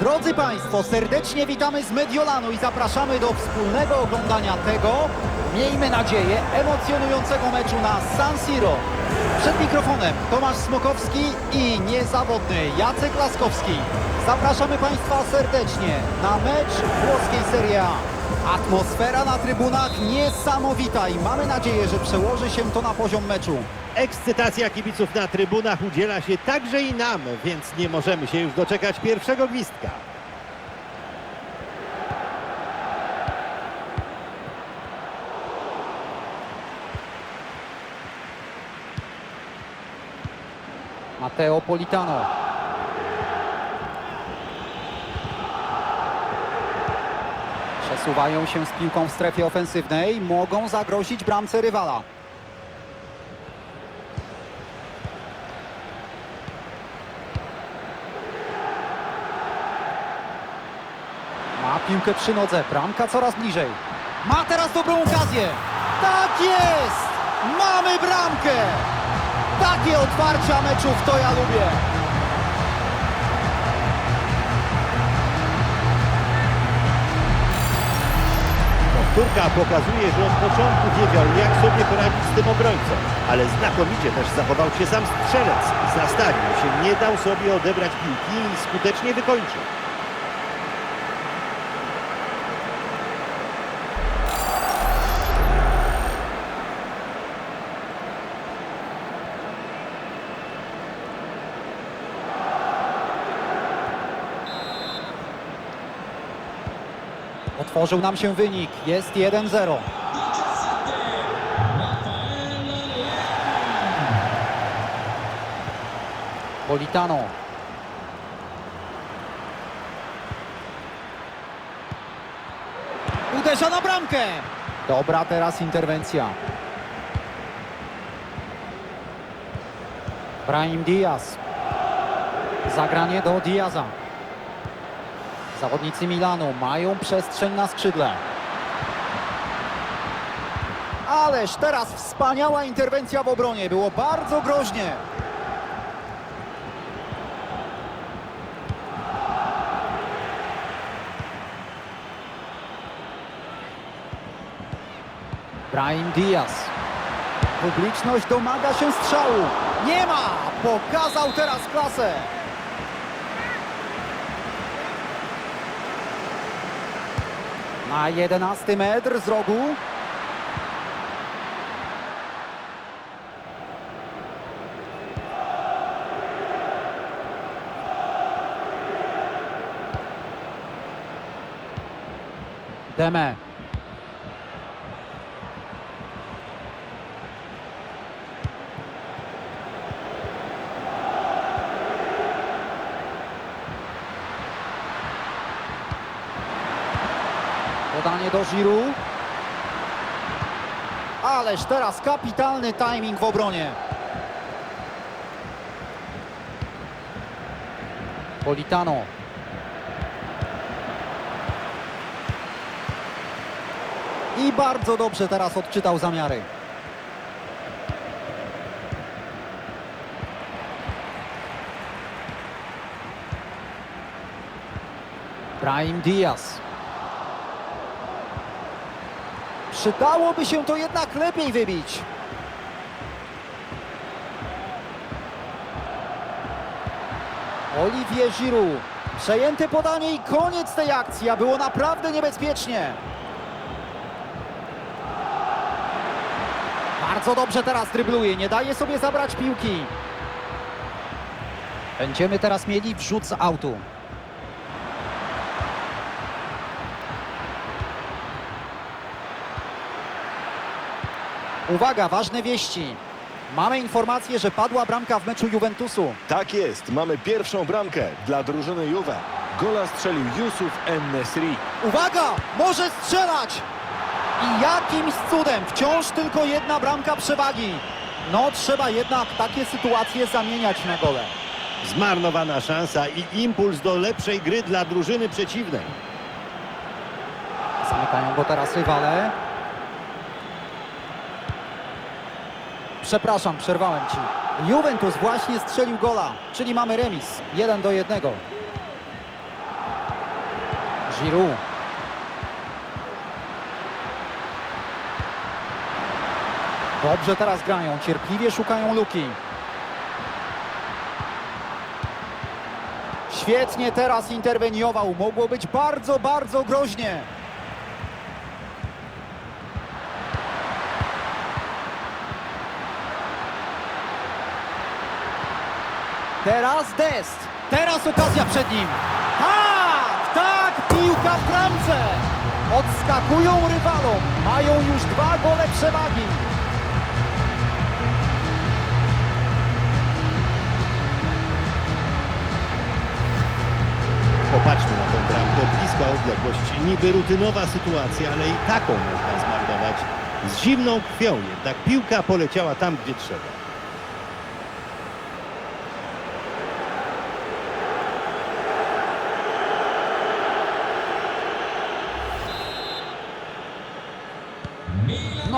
Drodzy Państwo, serdecznie witamy z Mediolanu i zapraszamy do wspólnego oglądania tego, miejmy nadzieję, emocjonującego meczu na San Siro. Przed mikrofonem Tomasz Smokowski i niezawodny Jacek Laskowski. Zapraszamy Państwa serdecznie na mecz włoskiej Serie A. Atmosfera na trybunach niesamowita i mamy nadzieję, że przełoży się to na poziom meczu. Ekscytacja kibiców na trybunach udziela się także i nam, więc nie możemy się już doczekać pierwszego gwizdka. Matteo Politano. Przesuwają się z piłką w strefie ofensywnej, mogą zagrozić bramce rywala. Ma piłkę przy nodze, bramka coraz bliżej. Ma teraz dobrą okazję. Tak jest! Mamy bramkę! Takie otwarcia meczów to ja lubię. Powtórka pokazuje, że od początku wiedział, jak sobie poradzić z tym obrońcą, ale znakomicie też zachował się sam strzelec. Zastawił się, nie dał sobie odebrać piłki i skutecznie wykończył. Otworzył nam się wynik. Jest 1-0. Politano. Uderza na bramkę. Dobra teraz interwencja. Brahim Diaz. Zagranie do Diaza. Zawodnicy Milanu mają przestrzeń na skrzydle. Ależ teraz wspaniała interwencja w obronie. Było bardzo groźnie. Brahim Diaz. Publiczność domaga się strzału. Nie ma! Pokazał teraz klasę. Na 11 metr z rogu. Deme. Podanie do Giroud. Ależ teraz kapitalny timing w obronie. Politano. I bardzo dobrze teraz odczytał zamiary. Brahim Diaz. Przydałoby się to jednak lepiej wybić. Olivier Giroud. Przejęte podanie i koniec tej akcji, a było naprawdę niebezpiecznie. Bardzo dobrze teraz drybluje, nie daje sobie zabrać piłki. Będziemy teraz mieli wrzut z autu. Uwaga, ważne wieści. Mamy informację, że padła bramka w meczu Juventusu. Tak jest, mamy pierwszą bramkę dla drużyny Juve. Gola strzelił Yusuf En-Nesri. Uwaga, może strzelać! I jakimś cudem wciąż tylko jedna bramka przewagi. No, trzeba jednak takie sytuacje zamieniać na gole. Zmarnowana szansa i impuls do lepszej gry dla drużyny przeciwnej. Zamykają go teraz rywale. Przepraszam, przerwałem ci. Juventus właśnie strzelił gola, czyli mamy remis. 1 do 1. Giroud. Dobrze teraz grają, cierpliwie szukają luki. Świetnie teraz interweniował, mogło być bardzo, bardzo groźnie. Teraz Dest. Teraz okazja przed nim. Tak, tak, piłka w bramce. Odskakują rywalom. Mają już dwa gole przewagi. Popatrzmy na tę bramkę, bliska odległość, niby rutynowa sytuacja, ale i taką można zmarnować. Z zimną krwią jednak piłka poleciała tam, gdzie trzeba.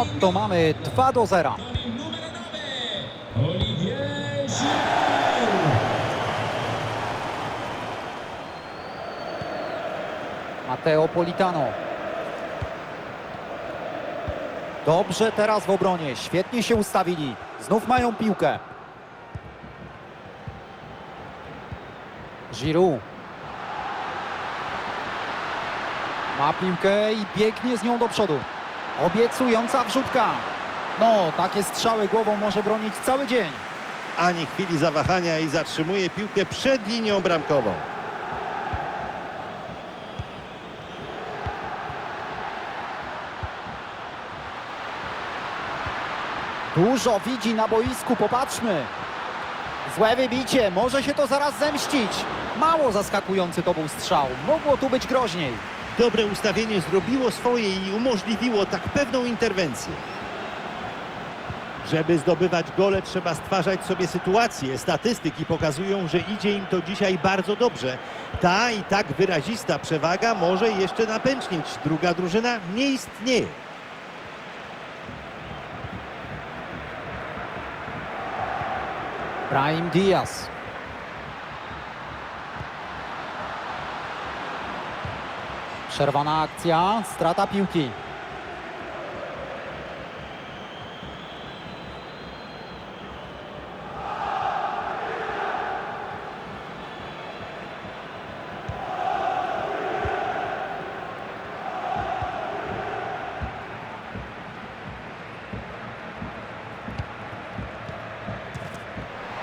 No to mamy 2 do 0. Matteo Politano. Dobrze teraz w obronie, świetnie się ustawili. Znów mają piłkę. Giroud. Ma piłkę i biegnie z nią do przodu. Obiecująca wrzutka. No, takie strzały głową może bronić cały dzień. Ani chwili zawahania i zatrzymuje piłkę przed linią bramkową. Dużo widzi na boisku, popatrzmy. Złe wybicie, może się to zaraz zemścić. Mało zaskakujący to był strzał, mogło tu być groźniej. Dobre ustawienie zrobiło swoje i umożliwiło tak pewną interwencję. Żeby zdobywać gole trzeba stwarzać sobie sytuacje. Statystyki pokazują, że idzie im to dzisiaj bardzo dobrze. Ta i tak wyrazista przewaga może jeszcze napęcznić. Druga drużyna nie istnieje. Brahim Diaz. Przerwana akcja, strata piłki.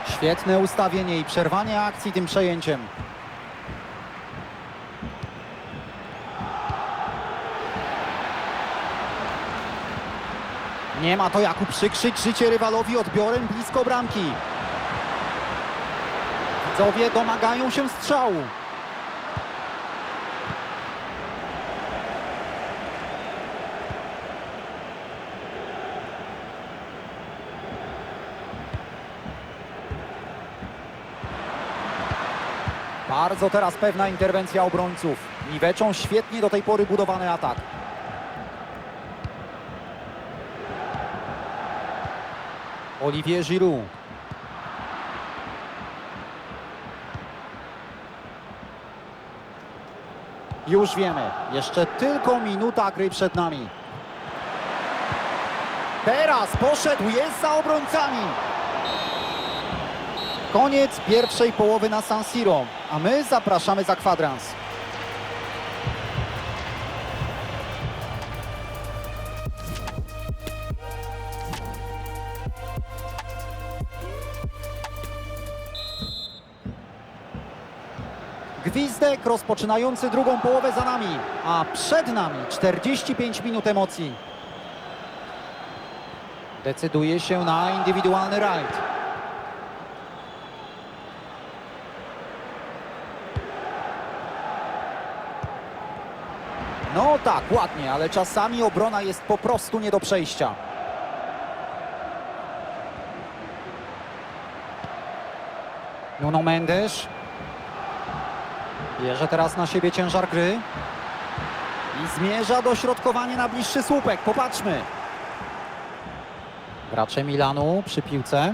Świetne ustawienie i przerwanie akcji tym przejęciem. Nie ma to jak uprzykrzyć życie rywalowi odbiorem blisko bramki. Widzowie domagają się strzału. Bardzo teraz pewna interwencja obrońców. Niweczą świetnie do tej pory budowany atak. Olivier Giroud. Już wiemy, jeszcze tylko minuta gry przed nami. Teraz poszedł, jest za obrońcami. Koniec pierwszej połowy na San Siro, a my zapraszamy za kwadrans. Gwizdek rozpoczynający drugą połowę za nami, a przed nami 45 minut emocji. Decyduje się na indywidualny rajd. No tak, ładnie, ale czasami obrona jest po prostu nie do przejścia. Nuno Mendes. Bierze teraz na siebie ciężar gry. I zmierza dośrodkowanie na bliższy słupek. Popatrzmy. Gracze Milanu przy piłce.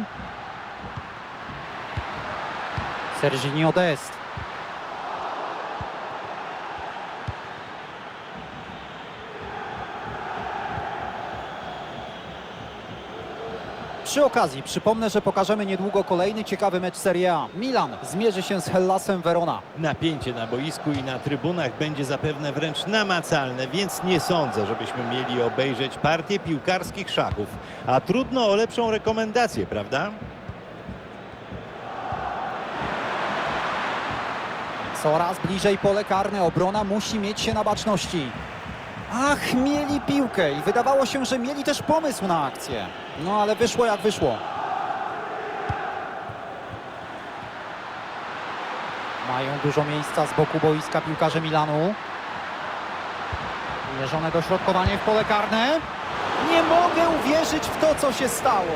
Serginio Dest. Przy okazji przypomnę, że pokażemy niedługo kolejny ciekawy mecz Serie A. Milan zmierzy się z Hellasem Verona. Napięcie na boisku i na trybunach będzie zapewne wręcz namacalne, więc nie sądzę, żebyśmy mieli obejrzeć partię piłkarskich szachów. A trudno o lepszą rekomendację, prawda? Coraz bliżej pole karne. Obrona musi mieć się na baczności. Ach, mieli piłkę i wydawało się, że mieli też pomysł na akcję. No ale wyszło jak wyszło. Mają dużo miejsca z boku boiska piłkarze Milanu. Mierzone dośrodkowanie w pole karne. Nie mogę uwierzyć w to, co się stało.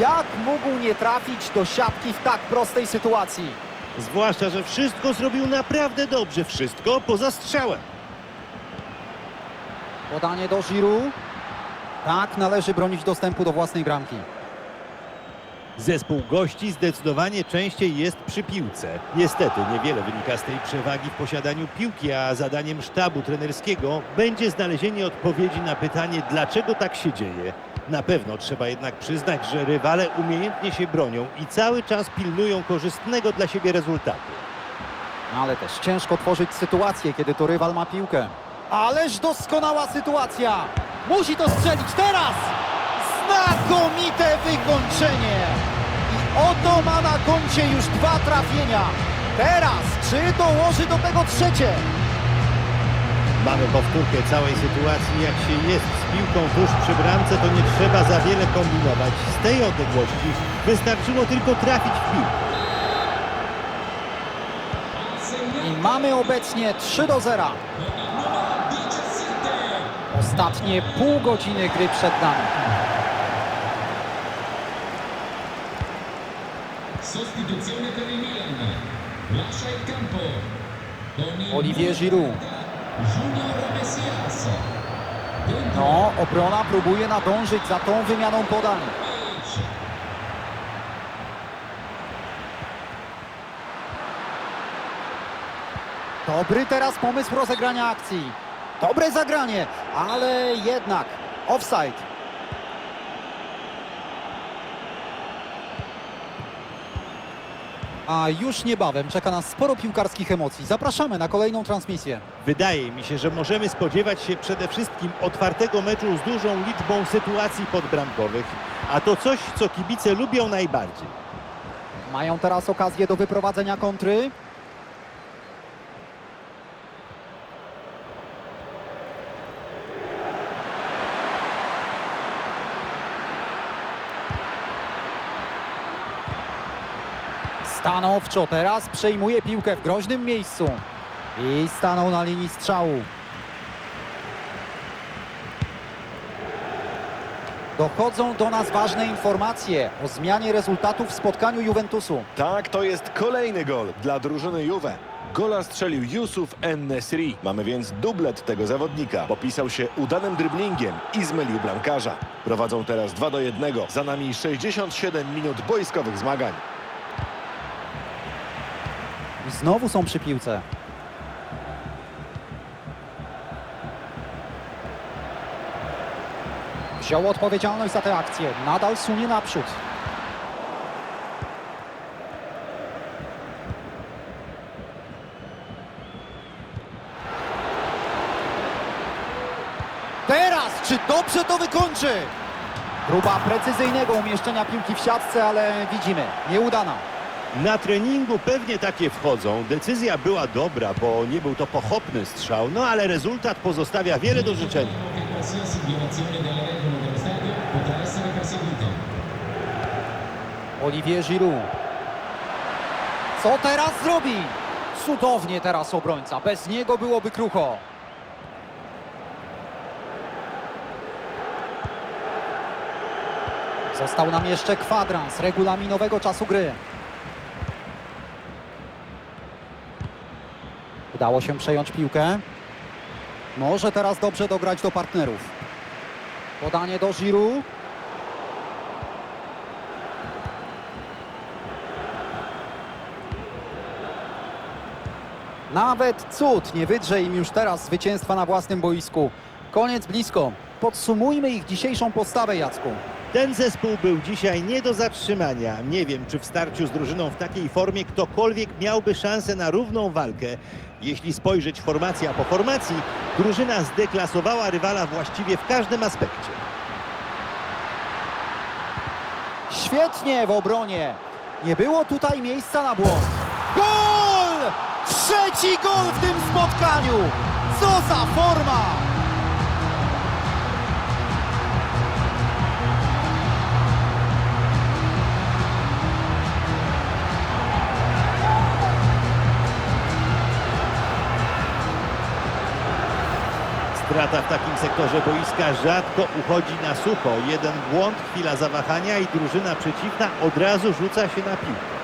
Jak mógł nie trafić do siatki w tak prostej sytuacji? Zwłaszcza, że wszystko zrobił naprawdę dobrze, wszystko poza strzałem. Podanie do Giroud. Tak, należy bronić dostępu do własnej bramki. Zespół gości zdecydowanie częściej jest przy piłce. Niestety niewiele wynika z tej przewagi w posiadaniu piłki, a zadaniem sztabu trenerskiego będzie znalezienie odpowiedzi na pytanie, dlaczego tak się dzieje. Na pewno trzeba jednak przyznać, że rywale umiejętnie się bronią i cały czas pilnują korzystnego dla siebie rezultatu. Ale też ciężko tworzyć sytuację, kiedy to rywal ma piłkę. Ależ doskonała sytuacja! Musi to strzelić teraz! Znakomite wykończenie! I oto ma na koncie już dwa trafienia. Teraz, czy dołoży do tego trzecie? Mamy powtórkę całej sytuacji. Jak się jest z piłką tuż przy bramce, to nie trzeba za wiele kombinować. Z tej odległości wystarczyło tylko trafić w piłkę. I mamy obecnie 3 do 0. Ostatnie pół godziny gry przed nami. Sostituzione per il Milan. Lascia il campo. Con il Olivier Giroud. Junior Messias. Dentro No, obrona próbuje nadążyć za tą wymianą podań. Dobry teraz pomysł rozegrania akcji. Dobre zagranie, ale jednak offside. A już niebawem czeka nas sporo piłkarskich emocji. Zapraszamy na kolejną transmisję. Wydaje mi się, że możemy spodziewać się przede wszystkim otwartego meczu z dużą liczbą sytuacji podbramkowych, a to coś, co kibice lubią najbardziej. Mają teraz okazję do wyprowadzenia kontry. Stanowczo teraz przejmuje piłkę w groźnym miejscu. I stanął na linii strzału. Dochodzą do nas ważne informacje o zmianie rezultatów w spotkaniu Juventusu. Tak, to jest kolejny gol dla drużyny Juve. Gola strzelił Yusuf En-Nesri. Mamy więc dublet tego zawodnika. Popisał się udanym driblingiem i zmylił bramkarza. Prowadzą teraz 2 do 1. Za nami 67 minut boiskowych zmagań. Znowu są przy piłce. Wziął odpowiedzialność za tę akcję. Nadal sunie naprzód. Teraz, czy dobrze to wykończy? Próba precyzyjnego umieszczenia piłki w siatce, ale widzimy, nieudana. Na treningu pewnie takie wchodzą. Decyzja była dobra, bo nie był to pochopny strzał, no ale rezultat pozostawia wiele do życzenia. Olivier Giroud. Co teraz zrobi? Cudownie teraz obrońca. Bez niego byłoby krucho. Został nam jeszcze kwadrans regulaminowego czasu gry. Udało się przejąć piłkę. Może teraz dobrze dograć do partnerów. Podanie do Giroud. Nawet cud nie wydrze im już teraz zwycięstwa na własnym boisku. Koniec blisko. Podsumujmy ich dzisiejszą postawę, Jacku. Ten zespół był dzisiaj nie do zatrzymania. Nie wiem, czy w starciu z drużyną w takiej formie ktokolwiek miałby szansę na równą walkę. Jeśli spojrzeć formacja po formacji, drużyna zdeklasowała rywala właściwie w każdym aspekcie. Świetnie w obronie. Nie było tutaj miejsca na błąd. Gol! Trzeci gol w tym spotkaniu! Co za forma! Strata w takim sektorze boiska rzadko uchodzi na sucho. Jeden błąd, chwila zawahania i drużyna przeciwna od razu rzuca się na piłkę.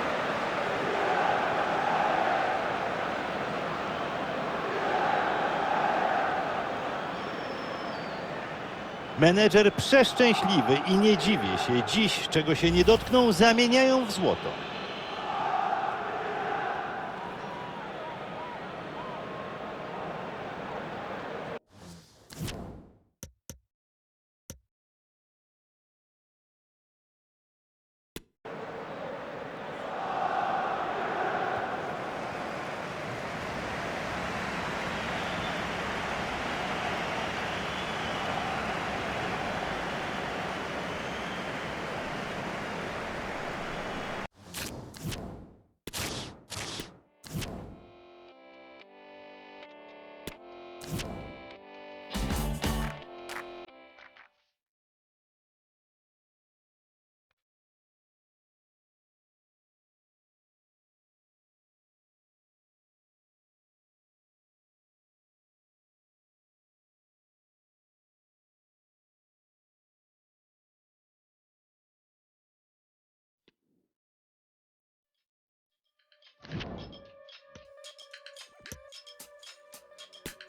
Menedżer przeszczęśliwy i nie dziwię się. Dziś, czego się nie dotkną, zamieniają w złoto.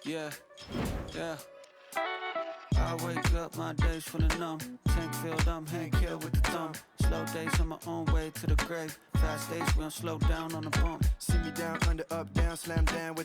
Yeah, yeah. I wake up, my days of numb. Tank filled, I'm hand killed with the thumb. Slow days on my own way to the grave. Fast days, we don't slow down on the bump. See me down, under, up, down, slam down with